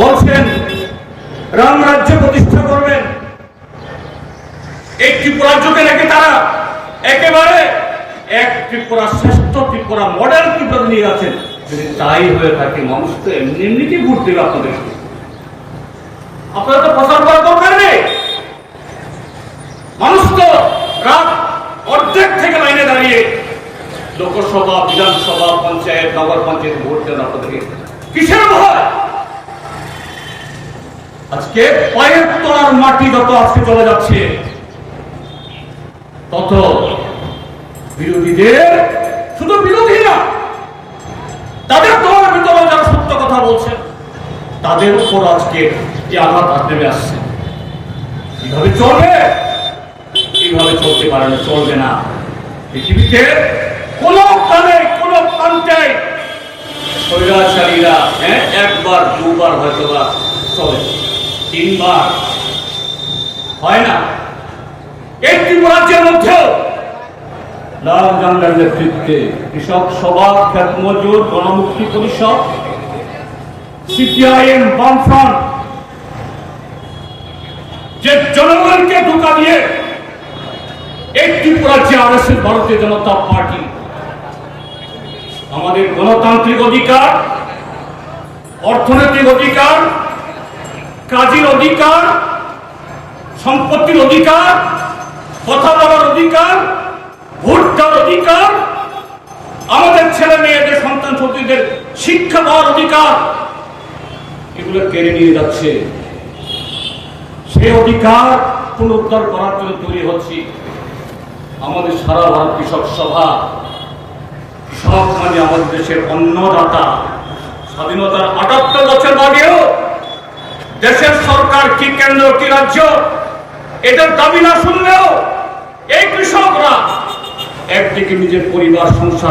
বলছেন, রাম রাজ্য প্রতিষ্ঠা করবেন। এই ত্রিপুরাজ্যকে রেখে তারা একেবারে এক ত্রিপুরা শ্রেষ্ঠ ত্রিপুরা মডেল ত্রিপুরা নিয়ে আছেন। যদি তাই হয়ে থাকে, মানুষ তো এমনি এমনিতেই ভোট দেবে আপনাদের আপনারা তো প্রচার করা দরকার নেই। মানুষ তো রাত অর্ধেক থেকে লাইনে দাঁড়িয়ে লোকসভা, বিধানসভা, পঞ্চায়েত, নগর পঞ্চায়েত ভোট দেন আপনাদেরকে। কিসের ভয়? আজকে পায়ের তলার মাটি যত আজকে চলে যাচ্ছে, তত বিরোধীদের, শুধু বিরোধী না তাদের দলের ভিতরে যারা সত্য কথা বলছেন তাদের উপর আজকে এই আঘাত হাত নেমে আসছে। কীভাবে চলবে? এইভাবে চলতে পারে না, চলবে না। পৃথিবীতে কোন কানে কোন প্রান্তে স্বৈরাচারীরা হ্যাঁ একবার, দুবার হয়তো বা চলে। তিনবার। হয় না? এই মধ্যেও নেতৃত্বে কৃষক সভা খ্যাত মজুর গণমুক্তি পরিষদ সিপিআইএম বামফ্রন্ট, যে জনগণকে ধোকা দিয়ে এই ত্রিপুরাজ্যে আর এস ভারতীয় জনতা পার্টি, আমাদের গণতান্ত্রিক অধিকার, অর্থনৈতিক অধিকার কাজের অধিকার, সম্পত্তির অধিকার, কথা বলার অধিকার ভোট অধিকার, আমাদের ছেলে মেয়েদের, সন্তান সন্তানদের শিক্ষা পাওয়ার অধিকার, এগুলো কেড়ে নিয়ে যাচ্ছে। সেই অধিকার পুনরুদ্ধার করার জন্য তৈরি হচ্ছি আমাদের সারা ভারত কৃষক সভা। কৃষক মানে আমাদের দেশের অন্নদাতা, স্বাধীনতার আটাত্তর বছর আগেও দেশের সরকার কি কেন্দ্র, কি রাজ্য? এটার দাবি না শুনলেও এই কৃষকরা একদিকে নিজের পরিবার, সংসার